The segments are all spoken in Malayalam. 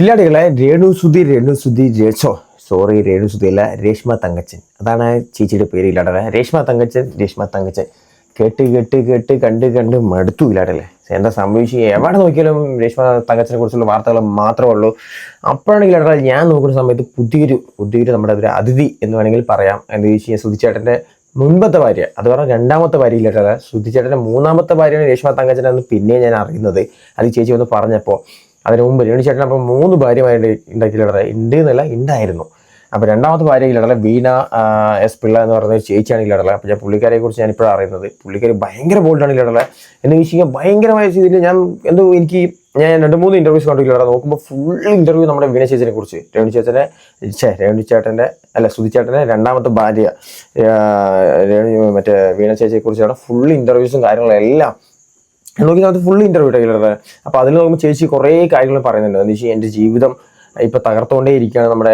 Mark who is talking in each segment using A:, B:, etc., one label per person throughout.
A: കില്ലാടികളെ രേണു സുധി രേണു സുധി രേച്ചോ സോറി രേണു സുധി അല്ല രേഷ്മ തങ്കച്ചൻ. അതാണ് ചേച്ചിയുടെ പേര് ഇല്ലാടല്ലേ രേഷ്മ തങ്കച്ചൻ രേഷ്മ തങ്കച്ചൻ. കേട്ട് കേട്ട് കേട്ട് കണ്ട് കണ്ട് മടുത്തു ഇല്ലാടല്ലേ എന്താ സംഭവിച്ചു എവിടെ നോക്കിയാലും രേഷ്മ തങ്കച്ചനെ കുറിച്ചുള്ള വാർത്തകൾ മാത്രമേ ഉള്ളൂ. അപ്പോഴാണെങ്കിൽ ഇടറ ഞാൻ നോക്കുന്ന സമയത്ത് പുതിയൊരു പുതിയൊരു നമ്മുടെ ഒരു അതിഥി എന്ന് വേണമെങ്കിൽ പറയാം. എന്ന് ചോദിച്ചു കഴിഞ്ഞാൽ സുധിച്ചേട്ടന്റെ മുൻപത്തെ ഭാര്യ. അത് പറഞ്ഞാൽ രണ്ടാമത്തെ ഭാര്യ ഭാര്യയില്ലട്ടത് സുധിച്ചേട്ടന്റെ മൂന്നാമത്തെ ഭാര്യയാണ് രേഷ്മ തങ്കച്ചൻ എന്ന് പിന്നെ ഞാൻ അറിയുന്നത്. അത് ചേച്ചി ഒന്ന് പറഞ്ഞപ്പോൾ. അതിന് മുമ്പ് രേണു ചേട്ടൻ അപ്പം മൂന്ന് ഭാര്യമായിട്ട് ഉണ്ടാക്കിയിലിടറെ ഉണ്ട് എന്നല്ല ഉണ്ടായിരുന്നു അപ്പോൾ രണ്ടാമത്തെ ഭാര്യയിലടല വീണ എസ് പിള്ള എന്ന് പറയുന്ന ചേച്ചിയാണ് ഇല്ലടല അപ്പോൾ ഞാൻ പുള്ളിക്കാരെ കുറിച്ച് ഞാൻ ഇപ്പോഴാണ് അറിയുന്നത്. പുള്ളിക്കാരി ഭയങ്കര ബോൾഡാണ് ഇല്ലടല എന്ന് വെച്ച് ഭയങ്കരമായ രീതിയിൽ ഞാൻ എന്തോ എനിക്ക് ഞാൻ രണ്ട് മൂന്ന് ഇന്റർവ്യൂസ് കണ്ടില്ല നോക്കുമ്പോൾ ഫുൾ ഇന്റർവ്യൂ നമ്മുടെ വീണ ചേച്ചിനെ കുറിച്ച്. രേണു ചേച്ചനെ ഛേ രേണു ചേട്ടന്റെ അല്ല സുധി ചേട്ടന്റെ രണ്ടാമത്തെ ഭാര്യ മറ്റേ വീണ ചേച്ചിയെ കുറിച്ചാണ് ഫുൾ ഇന്റർവ്യൂസും കാര്യങ്ങളും എല്ലാം നോക്കി അത് ഫുൾ ഇന്റർവ്യൂ ടൈലറുടെ അപ്പോൾ അതിൽ നോക്കുമ്പോൾ ചേച്ചി കുറേ കാര്യങ്ങൾ പറയുന്നുണ്ട്. എന്താ വെച്ചാൽ എന്റെ ജീവിതം ഇപ്പൊ തകർത്തുകൊണ്ടേ ഇരിക്കുകയാണ് നമ്മുടെ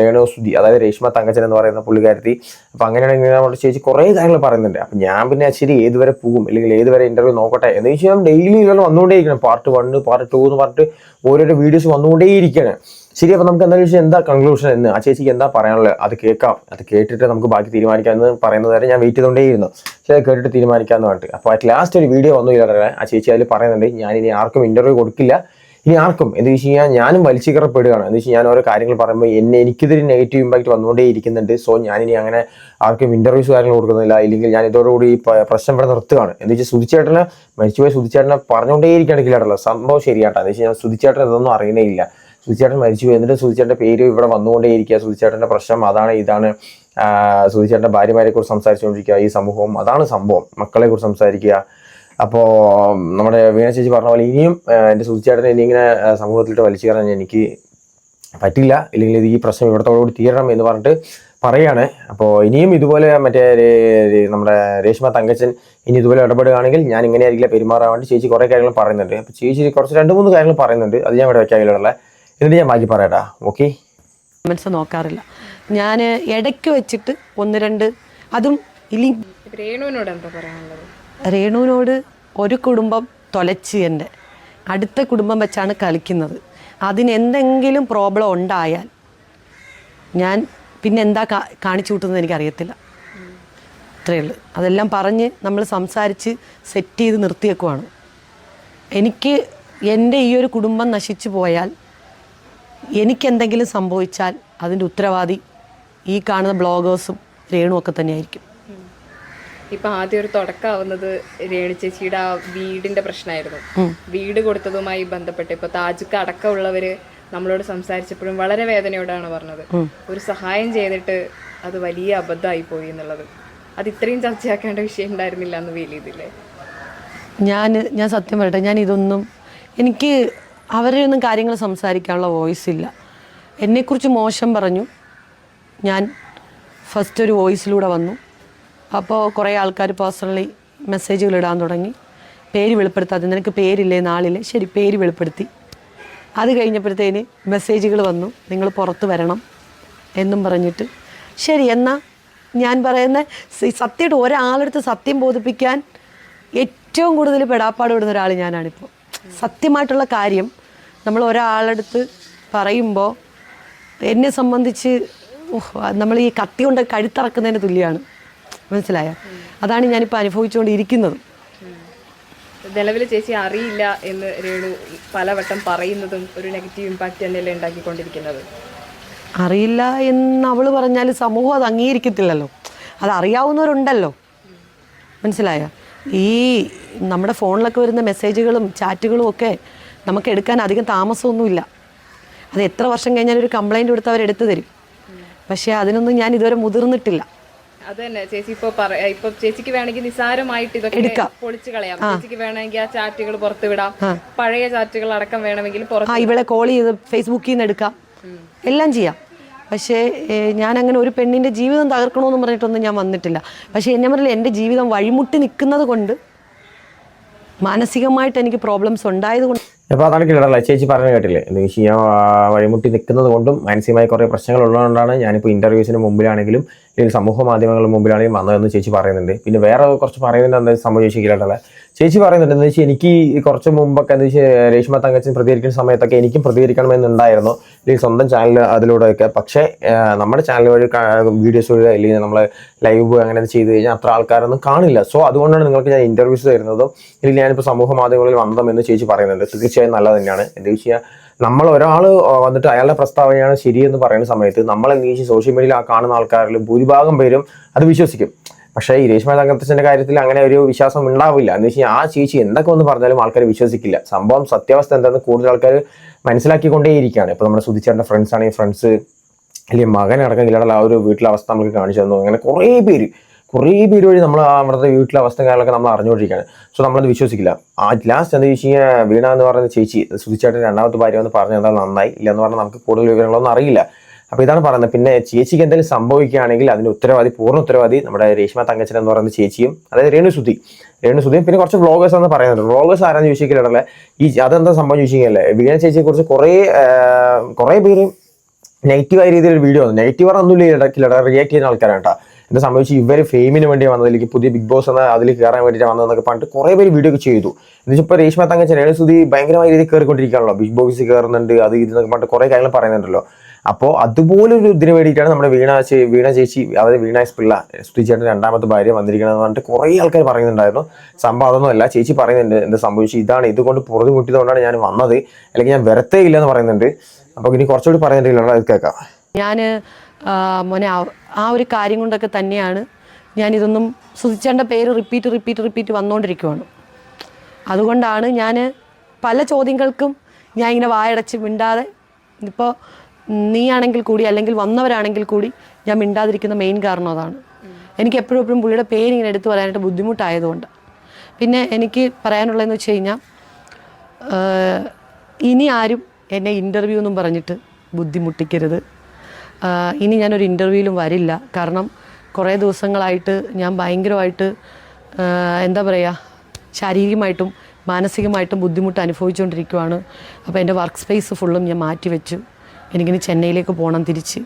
A: രേണു സുധി അതായത് രേഷ്മ തങ്കച്ചൻ എന്ന് പറയുന്ന പുള്ളിക്കാരത്തി. അപ്പൊ അങ്ങനെയാണെങ്കിൽ നമ്മുടെ ചേച്ചി കുറേ കാര്യങ്ങൾ പറയുന്നുണ്ട്. അപ്പൊ ഞാൻ പിന്നെ ശരി ഏതുവരെ പോകും? അല്ലെങ്കിൽ ഏതുവരെ ഇന്റർവ്യൂ നോക്കട്ടെ? എന്ന് വെച്ചാൽ ഡെയിലി ഇതെല്ലാം വന്നുകൊണ്ടേ ഇരിക്കണം പാർട്ട് വൺ പാർട്ട് ടു എന്ന് പറഞ്ഞിട്ട് ഓരോരോ വീഡിയോസ് വന്നുകൊണ്ടേ ഇരിക്കുകയാണ് ശരി അപ്പൊ നമുക്ക് എന്താ ചോദിച്ചാൽ എന്താ കൺക്ലൂഷൻ എന്ന്? ആ ചേച്ചിക്ക് എന്താ പറയാനുള്ളത്? അത് കേൾക്കാം. അത് കേട്ടിട്ട് നമുക്ക് ബാക്കി തീരുമാനിക്കാം എന്ന് പറയുന്നത് വരെ ഞാൻ വെയിറ്റ് ചെയ്തുകൊണ്ടേയിരുന്നു. പക്ഷേ കേട്ടിട്ട് തീരുമാനിക്കാമെന്ന് പറഞ്ഞിട്ട്. അപ്പോൾ അറ്റ് ലാസ്റ്റ് ഒരു വീഡിയോ വന്നു ഇല്ലാതെ ആ ചേച്ചി അതിൽ പറയുന്നുണ്ട് ഞാൻ ഇനി ആർക്കും ഇന്റർവ്യൂ കൊടുക്കില്ല. ഇനി ആർക്കും? എന്ന് വെച്ച് കഴിഞ്ഞാൽ ഞാനും വലിച്ചിക്കറപ്പെടുകയാണ് എന്ന് വെച്ചാൽ ഞാൻ ഓരോ കാര്യങ്ങൾ പറയുമ്പോൾ എന്നെ എനിക്കിതൊരു നെഗറ്റീവ് ഇമ്പാക്ട് വന്നുകൊണ്ടേ ഇരിക്കുന്നുണ്ട് സോ ഞാനിനി അങ്ങനെ ആർക്കും ഇന്റർവ്യൂസ് കാര്യങ്ങൾ കൊടുക്കുന്നില്ല. ഇല്ലെങ്കിൽ ഞാൻ ഇതോടുകൂടി പ്രശ്നം ഇവിടെ നിർത്തുകയാണ്. എന്ന് വെച്ചാൽ സുധിച്ചേട്ടനെ മരിച്ചുപോയ സുധിച്ചേട്ടനെ പറഞ്ഞുകൊണ്ടേ ഇരിക്കുകയാണെങ്കിലാണല്ലോ സംഭവം ശരിയാട്ടോ. എന്ന് വെച്ചാൽ ഞാൻ സുധിച്ചേട്ടൻ ഇതൊന്നും അറിയണേ ഇല്ല. സുധിച്ചേട്ടൻ മരിച്ചു എന്നിട്ട് സുധിച്ചേട്ടന്റെ പേര് ഇവിടെ വന്നുകൊണ്ടേ ഇരിക്കുക സുധിച്ചേട്ടന്റെ പ്രശ്നം അതാണ് ഇതാണ്. സുധിച്ചേട്ടന്റെ ഭാര്യമാരെ കുറിച്ച് സംസാരിച്ചുകൊണ്ടിരിക്കുക. ഈ സമൂഹം അതാണ് സംഭവം. മക്കളെ കുറിച്ച് സംസാരിക്കുക അപ്പോൾ നമ്മുടെ വീണ ചേച്ചി പറഞ്ഞ പോലെ ഇനിയും എന്റെ സുധിച്ചേട്ടനെ ഇനി ഇങ്ങനെ സമൂഹത്തിലിട്ട് വലിച്ചു കയറാൻ എനിക്ക് പറ്റില്ല. ഇല്ലെങ്കിൽ ഇത് ഈ പ്രശ്നം ഇവിടത്തോടുകൂടി തീരണം എന്ന് പറഞ്ഞിട്ട് പറയാണ്. അപ്പോൾ ഇനിയും ഇതുപോലെ മറ്റേ നമ്മുടെ രേഷ്മ തങ്കച്ചൻ ഇനി ഇതുപോലെ ഇടപെടുകയാണെങ്കിൽ ഞാൻ ഇങ്ങനെ ആയിരിക്കില്ല പെരുമാറാൻ വേണ്ടി ചേച്ചി കുറേ കാര്യങ്ങൾ പറയുന്നുണ്ട്. അപ്പോൾ ചേച്ചി കുറച്ച് രണ്ട് മൂന്ന് കാര്യങ്ങൾ പറയുന്നുണ്ട്. അത് ഞാൻ ഇവിടെ വെക്കാനുള്ള എന്നിട്ട് ഞാൻ ബാക്കി പറയാട്ടാ ഓക്കെ
B: കമൻസ് നോക്കാറില്ല. ഞാൻ ഇടയ്ക്ക് വെച്ചിട്ട് ഒന്ന് രണ്ട് അതും ഇനി
C: രേണുവിനോട് എന്താ പറയാനുള്ളത്?
B: രേണുവിനോട് ഒരു കുടുംബം തൊലച്ച് എന്റെ. അടുത്ത കുടുംബം വെച്ചാണ് കളിക്കുന്നത്. അതിന് എന്തെങ്കിലും പ്രോബ്ലം ഉണ്ടായാൽ ഞാൻ പിന്നെ എന്താ കാണിച്ചു കൂട്ടുന്നത് എനിക്കറിയത്തില്ല. അത്രയേ ഉള്ളൂ. അതെല്ലാം പറഞ്ഞ് നമ്മൾ സംസാരിച്ച് സെറ്റ് ചെയ്ത് നിർത്തിയേക്കുവാണ്. എനിക്ക് എന്റെ ഈ ഒരു കുടുംബം നശിച്ചു പോയാൽ എനിക്കെന്തെങ്കിലും സംഭവിച്ചാൽ അതിന്റെ ഉത്തരവാദി ഈ കാണുന്ന ബ്ലോഗേഴ്സും ഒക്കെ തന്നെയായിരിക്കും.
C: ഇപ്പൊ ആദ്യം ഒരു തുടക്കാവുന്നത് രേണു ചേച്ചിയുടെ ആ വീടിന്റെ പ്രശ്നമായിരുന്നു. വീട് കൊടുത്തതുമായി ബന്ധപ്പെട്ട് ഇപ്പൊ താജുക്ക് അടക്കമുള്ളവര് നമ്മളോട് സംസാരിച്ചപ്പോഴും വളരെ വേദനയോടാണ് പറഞ്ഞത്. ഒരു സഹായം ചെയ്തിട്ട് അത് വലിയ അബദ്ധമായി പോയി എന്നുള്ളത്. അത് ഇത്രയും ചർച്ചയാക്കേണ്ട വിഷയം ഉണ്ടായിരുന്നില്ല എന്ന് ഫീൽ ചെയ്തില്ലേ
B: ഞാൻ ഞാൻ സത്യം പറയട്ടെ ഞാൻ ഇതൊന്നും എനിക്ക് അവരെ ഒന്നും കാര്യങ്ങൾ സംസാരിക്കാനുള്ള വോയിസ് ഇല്ല. എന്നെക്കുറിച്ച് മോശം പറഞ്ഞു. ഞാൻ ഫസ്റ്റ് ഒരു വോയിസിലൂടെ വന്നു. അപ്പോൾ കുറേ ആൾക്കാർ പേഴ്സണലി മെസ്സേജുകൾ ഇടാൻ തുടങ്ങി. പേര് വെളിപ്പെടുത്താതെ നിനക്ക് പേരില്ലേ നാളില്ലേ ശരി പേര് വെളിപ്പെടുത്തി. അത് കഴിഞ്ഞപ്പോഴത്തേന് മെസ്സേജുകൾ വന്നു. നിങ്ങൾ പുറത്ത് വരണം എന്നും പറഞ്ഞിട്ട്. ശരി എന്നാൽ ഞാൻ പറയുന്ന സത്യമായിട്ട് ഒരാളെടുത്ത് സത്യം ബോധിപ്പിക്കാൻ ഏറ്റവും കൂടുതൽ പെടാപ്പാട് വിടുന്ന ഒരാൾ ഞാനാണിപ്പോൾ സത്യമായിട്ടുള്ള കാര്യം നമ്മൾ ഒരാളെടുത്ത് പറയുമ്പോൾ എന്നെ സംബന്ധിച്ച് നമ്മൾ ഈ കത്തി കൊണ്ട് കഴുത്തിറക്കുന്നതിന് തുല്യമാണ് മനസ്സിലായ? അതാണ് ഞാനിപ്പോൾ അനുഭവിച്ചുകൊണ്ടിരിക്കുന്നത്.
C: നിലവിൽ ചേച്ചി അറിയില്ല എന്ന് രേണു പലവട്ടം പറയുന്നതും ഒരു നെഗറ്റീവ് ഇമ്പാക്റ്റ് തന്നെയല്ലേ ഉണ്ടാക്കിക്കൊണ്ടിരിക്കുന്നത്.
B: അറിയില്ല എന്ന് അവൾ പറഞ്ഞാൽ സമൂഹം അത് അംഗീകരിക്കത്തില്ലല്ലോ. അത് അറിയാവുന്നവരുണ്ടല്ലോ. മനസ്സിലായോ? ഈ നമ്മുടെ ഫോണിലൊക്കെ വരുന്ന മെസ്സേജുകളും ചാറ്റുകളും ഒക്കെ നമുക്ക് എടുക്കാൻ അധികം താമസമൊന്നുമില്ല. അത് എത്ര വർഷം കഴിഞ്ഞാൽ ഒരു കംപ്ലൈന്റ് കൊടുത്ത് അവർ എടുത്തു തരും. പക്ഷേ അതിനൊന്നും ഞാൻ ഇതുവരെ മുതിർന്നിട്ടില്ല.
C: അത് തന്നെ ചേച്ചി ഇപ്പൊ ഇപ്പൊ ചേച്ചിക്ക് വേണമെങ്കിൽ നിസാരമായിട്ട് ഇതൊക്കെ പൊളിച്ചു കളയാം. ചേച്ചിക്ക് വേണമെങ്കിൽ ആ ചാറ്റുകൾ പുറത്തുവിടാം. പഴയ ചാറ്റുകൾ അടക്കം വേണമെങ്കിൽ
B: ഇവിടെ കോൾ ചെയ്ത് ഫേസ്ബുക്കിൽ നിന്ന് എടുക്കാം. എല്ലാം ചെയ്യാം. പക്ഷേ ഞാൻ അങ്ങനെ ഒരു പെണ്ണിന്റെ ജീവിതം തകർക്കണമെന്ന് പറഞ്ഞിട്ടൊന്നും ഞാൻ വന്നിട്ടില്ല. പക്ഷേ എന്നെ പറഞ്ഞാൽ എന്റെ ജീവിതം വഴിമുട്ടി നിൽക്കുന്നത് കൊണ്ട് മാനസികമായിട്ട് എനിക്ക് പ്രോബ്ലംസ് ഉണ്ടായത് കൊണ്ട്
A: അപ്പോൾ അതാണ് കിടറല്ല ചേച്ചി പറഞ്ഞു കേട്ടില്ലേ? കഴിഞ്ഞാൽ വഴിമുട്ടി നിൽക്കുന്നത് കൊണ്ടും മാനസികമായി കുറേ പ്രശ്നങ്ങൾ ഉള്ളതുകൊണ്ടാണ് ഞാനിപ്പോൾ ഇന്റർവ്യൂസിന് മുമ്പിലാണെങ്കിലും അല്ലെങ്കിൽ സമൂഹ മാധ്യമങ്ങളുടെ മുമ്പിലാണെങ്കിൽ വന്നതെന്ന് ചേച്ചി പറയുന്നുണ്ട്. പിന്നെ വേറെ കുറച്ച് പറയുന്നുണ്ട് എന്താ സംഭവം ചേച്ചി കിടറല്ല ചേച്ചി പറയുന്നുണ്ട് എന്താ വെച്ചാൽ എനിക്ക് കുറച്ച് മുമ്പൊക്കെ എന്ന് വെച്ചാൽ രേഷ്മ തങ്കച്ചൻ പ്രതികരിക്കുന്ന സമയത്തൊക്കെ എനിക്കും പ്രതികരിക്കണമെന്നുണ്ടായിരുന്നു. അല്ലെങ്കിൽ സ്വന്തം ചാനൽ അതിലൂടെയൊക്കെ. പക്ഷേ നമ്മുടെ ചാനൽ വഴി വീഡിയോസ് വഴി അല്ലെങ്കിൽ നമ്മൾ ലൈവ് അങ്ങനെ ചെയ്ത് കഴിഞ്ഞാൽ അത്ര ആൾക്കാരൊന്നും കാണില്ല. സോ അതുകൊണ്ടാണ് നിങ്ങൾക്ക് ഞാൻ ഇന്റർവ്യൂസ് തരുന്നതും അല്ലെങ്കിൽ ഞാനിപ്പോൾ സമൂഹ മാധ്യമങ്ങളിൽ വന്നതും എന്ന് ചേച്ചി പറയുന്നുണ്ട്. തീർച്ചയായും നല്ലത് തന്നെയാണ്. എന്താ വെച്ചാൽ നമ്മൾ ഒരാൾ വന്നിട്ട് അയാളുടെ പ്രസ്താവനയാണ് ശരിയെന്ന് പറയുന്ന സമയത്ത് നമ്മൾ എന്ത് സോഷ്യൽ മീഡിയയിൽ ആ കാണുന്ന ആൾക്കാരിൽ ഭൂരിഭാഗം പേരും അത് വിശ്വസിക്കും. പക്ഷേ ഈ രേഷ്മ തങ്കത്തച്ഛന്റെ കാര്യത്തിൽ അങ്ങനെ ഒരു വിശ്വാസം ഉണ്ടാവില്ല. എന്ന് വെച്ചാൽ ആ ചേച്ചി എന്തൊക്കെ ഒന്ന് പറഞ്ഞാലും ആൾക്കാർ വിശ്വസിക്കില്ല. സംഭവം സത്യാവസ്ഥ എന്താണെന്ന് കൂടുതൽ ആൾക്കാർ മനസ്സിലാക്കിക്കൊണ്ടേയിരിക്കുകയാണ്. ഇപ്പോൾ നമ്മുടെ സുധിച്ചേട്ടന്റെ ഫ്രണ്ട്സ് ആണെങ്കിൽ ഫ്രണ്ട്സ് അല്ലെങ്കിൽ മകനടക്കം ഇല്ലാതെ ആ ഒരു വീട്ടിലെ അവസ്ഥ നമുക്ക് കാണിച്ചു തന്നു. അങ്ങനെ കുറേ പേര് കുറേ പേര് വഴി നമ്മൾ അവിടുത്തെ വീട്ടിലെ അവസ്ഥ കാര്യങ്ങളൊക്കെ നമ്മൾ അറിഞ്ഞുകൊണ്ടിരിക്കുകയാണ്. സോ നമ്മളത് വിശ്വസിക്കില്ല. ആ ലാസ്റ്റ് എന്താ വെച്ച് കഴിഞ്ഞാൽ വീണ എന്ന് പറയുന്ന ചേച്ചി സുധിച്ചേട്ടൻ രണ്ടാമത്തെ ഭാര്യ എന്ന് പറഞ്ഞാൽ എന്താ നന്നായി ഇല്ല എന്ന് പറഞ്ഞാൽ നമുക്ക് കൂടുതൽ വിവരങ്ങളൊന്നും അറിയില്ല. അപ്പോൾ ഇതാണ് പറയുന്നത്. പിന്നെ ചേച്ചിക്ക് എന്തെങ്കിലും സംഭവിക്കുകയാണെങ്കിൽ അതിന് ഉത്തരവാദി പൂർണ ഉത്തരവാദി നമ്മുടെ രേഷ്മ തങ്കച്ചൻ എന്ന് പറയുന്ന ചേച്ചിയും അതായത് രേണു സുധി രേണു സുധിയും പിന്നെ കുറച്ച് വ്ളോഗേഴ്സ് എന്ന് പറയുന്നത്. വ്ളോഗേഴ്സ് ആരാന്ന് ചോദിച്ചിട്ടുള്ള ഈ അതെന്താ സംഭവം ചോദിച്ചില്ലേ വീണ ചേച്ചിയെ കുറിച്ച് കുറേ കുറേ പേര് നെഗറ്റീവായ രീതിയിൽ വീഡിയോ വന്നു. നെഗറ്റീവ് ഒന്നുമില്ല റിയാക്ട് ചെയ്യുന്ന ആൾക്കാരാണ് കേട്ടോ. എന്താ സംഭവിച്ചു ഇവർ ഫെയിമിന് വേണ്ടി വന്നതിലേക്ക് പുതിയ ബിഗ് ബോസ് എന്ന അതിൽ കയറാൻ വേണ്ടിയിട്ട് വന്നതെന്നൊക്കെ പറഞ്ഞിട്ട് കുറേ പേര് വീഡിയോ ഒക്കെ ചെയ്തു. എന്നുവെച്ചാൽ ഇപ്പോൾ രേഷ്മ തങ്കച്ചൻ രേണു സുധി ഭയങ്കരമായ രീതിയിൽ കയറിക്കൊണ്ടിരിക്കുകയാണല്ലോ ബിഗ് ബോസിൽ കയറുന്നുണ്ട് അത് ഇതെന്നൊക്കെ പറഞ്ഞിട്ട് കുറേ കാര്യങ്ങൾ പറയുന്നുണ്ടല്ലോ. അപ്പോൾ അതുപോലൊരു ഇതിന് വേണ്ടിയിട്ടാണ് നമ്മുടെ വീണ ചേച്ചി വീണ ചേച്ചി അതായത് വീണ എസ് പിള്ള സ്ത്രീ ചേട്ടൻ രണ്ടാമത്തെ ഭാര്യ വന്നിരിക്കണമെന്ന് പറഞ്ഞിട്ട് കുറേ ആൾക്കാർ പറയുന്നുണ്ടായിരുന്നു. സംഭവം അതൊന്നുമല്ല ചേച്ചി പറയുന്നുണ്ട് എന്ത് സംഭവിച്ചു ഇതാണ് ഇതുകൊണ്ട് പുറത്ത് മുട്ടിയതുകൊണ്ടാണ് ഞാൻ വന്നത്. അല്ലെങ്കിൽ ഞാൻ വരത്തേ ഇല്ലെന്ന് പറയുന്നുണ്ട്. അപ്പോൾ ഇനി കുറച്ചുകൂടി പറയുന്നുണ്ടല്ലോ അത് കേൾക്കാം.
B: ഞാൻ മോനെ ആ- ഒരു കാര്യം കൊണ്ടൊക്കെ തന്നെയാണ് ഞാനിതൊന്നും സുധിച്ചേണ്ട പേര് റിപ്പീറ്റ് റിപ്പീറ്റ് റിപ്പീറ്റ് വന്നുകൊണ്ടിരിക്കുവാണ് അതുകൊണ്ടാണ് ഞാൻ പല ചോദ്യങ്ങൾക്കും ഞാൻ ഇങ്ങനെ വായടച്ച് മിണ്ടാതെ ഇപ്പോൾ നീയാണെങ്കിൽ കൂടി അല്ലെങ്കിൽ വന്നവരാണെങ്കിൽ കൂടി ഞാൻ മിണ്ടാതിരിക്കുന്ന മെയിൻ കാരണം അതാണ്. എനിക്ക് എപ്പോഴും എപ്പോഴും പുള്ളിയുടെ പേര് ഇങ്ങനെ എടുത്തു പറയാനായിട്ട് ബുദ്ധിമുട്ടായതുകൊണ്ട്. പിന്നെ എനിക്ക് പറയാനുള്ളതെന്ന് വെച്ച് കഴിഞ്ഞാൽ ഇനി ആരും എന്നെ ഇന്റർവ്യൂ എന്നും പറഞ്ഞിട്ട് ബുദ്ധിമുട്ടിക്കരുത്. ഇനി ഞാനൊരു ഇന്റർവ്യൂവിലും വരില്ല. കാരണം കുറേ ദിവസങ്ങളായിട്ട് ഞാൻ ഭയങ്കരമായിട്ട് എന്താ പറയുക ശാരീരികമായിട്ടും മാനസികമായിട്ടും ബുദ്ധിമുട്ട് അനുഭവിച്ചുകൊണ്ടിരിക്കുവാണ് അപ്പോൾ എന്റെ വർക്ക് സ്പേസ് ഫുള്ളും ഞാൻ മാറ്റി വെച്ചു. എനിക്കിനി ചെന്നൈയിലേക്ക് പോകണം തിരിച്ച്.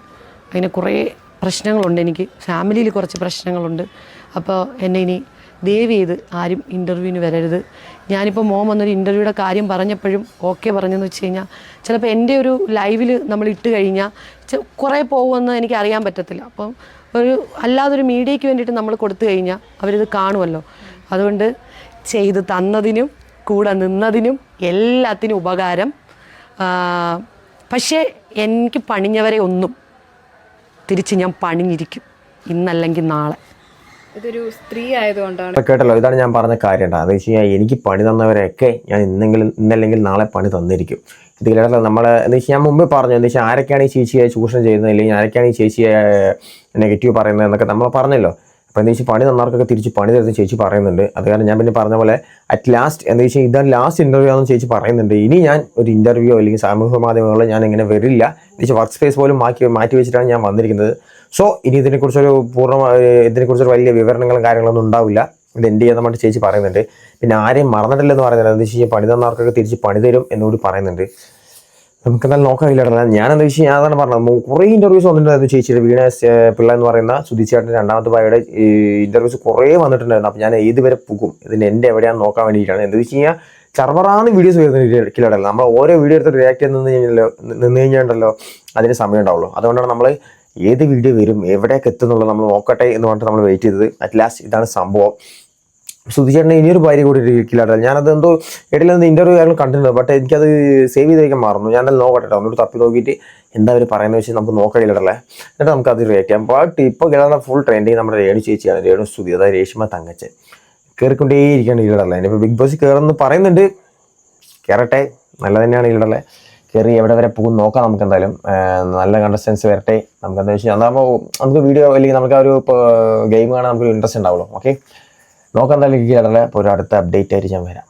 B: അങ്ങനെ കുറേ പ്രശ്നങ്ങളുണ്ട് എനിക്ക്. ഫാമിലിയിൽ കുറച്ച് പ്രശ്നങ്ങളുണ്ട്. അപ്പോൾ എന്നെ ഇനി ദയവ് ചെയ്ത് ആരും ഇന്റർവ്യൂവിന് വരരുത്. ഞാനിപ്പോൾ മോം വന്നൊരു ഇന്റർവ്യൂയുടെ കാര്യം പറഞ്ഞപ്പോഴും ഓക്കെ പറഞ്ഞെന്ന് വെച്ച് കഴിഞ്ഞാൽ ചിലപ്പോൾ എന്റെ ഒരു ലൈവിൽ നമ്മൾ ഇട്ട് കഴിഞ്ഞാൽ കുറേ പോകുമെന്ന് എനിക്ക് അറിയാൻ പറ്റത്തില്ല. അപ്പം ഒരു അല്ലാതൊരു മീഡിയയ്ക്ക് വേണ്ടിയിട്ട് നമ്മൾ കൊടുത്തു കഴിഞ്ഞാൽ അവരിത് കാണുമല്ലോ. അതുകൊണ്ട് ചെയ്ത് തന്നതിനും കൂടെ നിന്നതിനും എല്ലാത്തിനും ഉപകാരം. പക്ഷേ എനിക്ക് പണിഞ്ഞവരെ ഒന്നും തിരിച്ച് ഞാൻ പണിഞ്ഞിരിക്കും. ഇന്നല്ലെങ്കിൽ നാളെ.
C: ഇതൊരു സ്ത്രീ ആയതുകൊണ്ടാണ്.
A: കേട്ടല്ലോ ഇതാണ് ഞാൻ പറഞ്ഞ കാര്യം അത് വെച്ച് കഴിഞ്ഞാൽ എനിക്ക് പണി തന്നവരെയൊക്കെ ഞാൻ ഇന്നെങ്കിലും ഇന്നല്ലെങ്കിൽ നാളെ പണി തന്നിരിക്കും. ഇത് കേട്ടല്ലോ നമ്മൾ എന്ന് വെച്ചാൽ ഞാൻ മുമ്പ് പറഞ്ഞു എന്ന് വെച്ചാൽ ആരൊക്കെയാണ് ഈ ചേച്ചിയെ ചൂഷണം ചെയ്യുന്നത് അല്ലെങ്കിൽ ആരൊക്കെയാണ് ഈ ചേച്ചിയെ നെഗറ്റീവ് പറയുന്നത് എന്നൊക്കെ നമ്മൾ പറഞ്ഞല്ലോ. അപ്പോൾ എന്താ വെച്ചാൽ പണി നന്നാർക്കൊക്കെ തിരിച്ച് പണി തരുന്ന ചേച്ചി പറയുന്നുണ്ട്. അത് കാരണം ഞാൻ പിന്നെ പറഞ്ഞ പോലെ അറ്റ് ലാസ്റ്റ് എന്താ വെച്ചാൽ ഇതാണ് ലാസ്റ്റ് ഇന്റർവ്യൂ ആണെന്ന് ചേച്ചി പറയുന്നുണ്ട്. ഇനി ഞാൻ ഒരു ഇന്റർവ്യൂ അല്ലെങ്കിൽ സാമൂഹ്യ മാധ്യമങ്ങളിൽ ഞാൻ ഇങ്ങനെ വരില്ല. എന്ന് വെച്ചാൽ വർക്ക് സ്പേസ് പോലും മാറ്റി മാറ്റി വെച്ചിട്ടാണ് ഞാൻ വന്നിരിക്കുന്നത്. സോ ഇനി ഇതിനെക്കുറിച്ചൊരു പൂർണ ഇതിനെക്കുറിച്ചൊരു വലിയ വിവരണങ്ങളും കാര്യങ്ങളൊന്നും ഉണ്ടാവില്ല. ഇത് എന്റെ വേണ്ടി ചേച്ചി പറയുന്നുണ്ട്. പിന്നെ ആരെയും മറന്നിട്ടില്ലെന്ന് പറയുന്നുണ്ട് എന്താ വെച്ച് കഴിഞ്ഞാൽ പണി തന്നാർക്കൊക്കെ തിരിച്ച് പണി തരും എന്നുകൂടി പറയുന്നുണ്ട്. നമുക്ക് എന്തായാലും നോക്കാൻ കഴിയില്ല ഞാൻ എന്താ വെച്ച് ഞാൻ അതാണ് പറഞ്ഞത്. കുറേ ഇന്റർവ്യൂസ് വന്നിട്ടുണ്ടായിരുന്നു ചേച്ചിയുടെ വീണ പിള്ള എന്ന് പറയുന്ന സുധിച്ചേട്ടന്റെ രണ്ടാമത്തെ ഭായയുടെ ഇന്റർവ്യൂസ് കുറേ വന്നിട്ടുണ്ടായിരുന്നു. അപ്പോൾ ഞാൻ ഏത് വരെ പോകും? ഇതിന് എന്റെ എവിടെയാണെന്ന് നോക്കാൻ വേണ്ടിയിട്ടാണ്. എന്താ വെച്ച് കഴിഞ്ഞാൽ ചർവറാന്ന് വീഡിയോസ് വരുന്നില്ല നമ്മൾ ഓരോ വീഡിയോ എടുത്ത് റിയാക്ട് ചെയ്ത് നിന്ന് കഴിഞ്ഞാലോ നിന്ന് കഴിഞ്ഞാണ്ടല്ലോ അതിന് സമയം ഉണ്ടാവുള്ളൂ. അതുകൊണ്ടാണ് നമ്മൾ ഏത് വീഡിയോ വരും എവിടെയൊക്കെ എത്തുന്നുള്ളത് നമ്മൾ നോക്കട്ടെ എന്ന് പറഞ്ഞിട്ട് നമ്മൾ വെയിറ്റ് ചെയ്തത്. അറ്റ് ലാസ്റ്റ് ഇതാണ് സംഭവം. സുധിച്ചേട്ടന് ഇനിയൊരു ഭാര്യ കൂടി ഇരിക്കില്ലാട്ടോ. ഞാനത് എന്തോ ഇടയിൽ നിന്ന് ഇന്റർവ്യൂ ആയാലും കണ്ടിട്ടുണ്ട് ബട്ട് എനിക്കത് സേവ് ചെയ്ത് വയ്ക്കാൻ മറന്നു. ഞാൻ എന്തായാലും നോക്കട്ടെ കേട്ടോ ഒന്നുകൂടി തപ്പി നോക്കിയിട്ട് എന്താ അവർ പറയുന്നത് വെച്ച് നമുക്ക് നോക്കണില്ലല്ലേ എന്നിട്ട് നമുക്ക് അത് റിയാക്ട് ചെയ്യാം. ബട്ട് ഇപ്പോൾ കിടന്ന ഫുൾ ട്രെൻഡിങ് നമ്മുടെ രേണു ചേച്ചിയാണ്. രേണു സ്തുതി അതായത് രേഷ്മ തങ്കച്ചൻ. കയറിക്കൊണ്ടേയിരിക്കുകയാണ് ഇല്ലടല്ലേ ഇനിയിപ്പോൾ ബിഗ് ബോസ് കയറുമെന്ന് പറയുന്നുണ്ട്. കയറട്ടെ നല്ല തന്നെയാണ് ഇല്ലടല്ലേ? കയറി എവിടെ വരെ പോകും നോക്കാം നമുക്ക് എന്തായാലും. നല്ല കണ്ടസ്റ്റൻസ് വരട്ടെ. നമുക്ക് എന്താ വെച്ചാൽ അതാകുമ്പോൾ നമുക്ക് വീഡിയോ അല്ലെങ്കിൽ നമുക്ക് ആ ഒരു ഗെയിം കാണാൻ നമുക്ക് ഇൻട്രസ്റ്റ് ഉണ്ടാവുള്ളൂ ഓക്കെ നോക്കാം എന്തായാലും കീഴടല്ലേ അപ്പോൾ ഒരു അടുത്ത അപ്ഡേറ്റ് ആയിട്ട് ഞാൻ വരാം.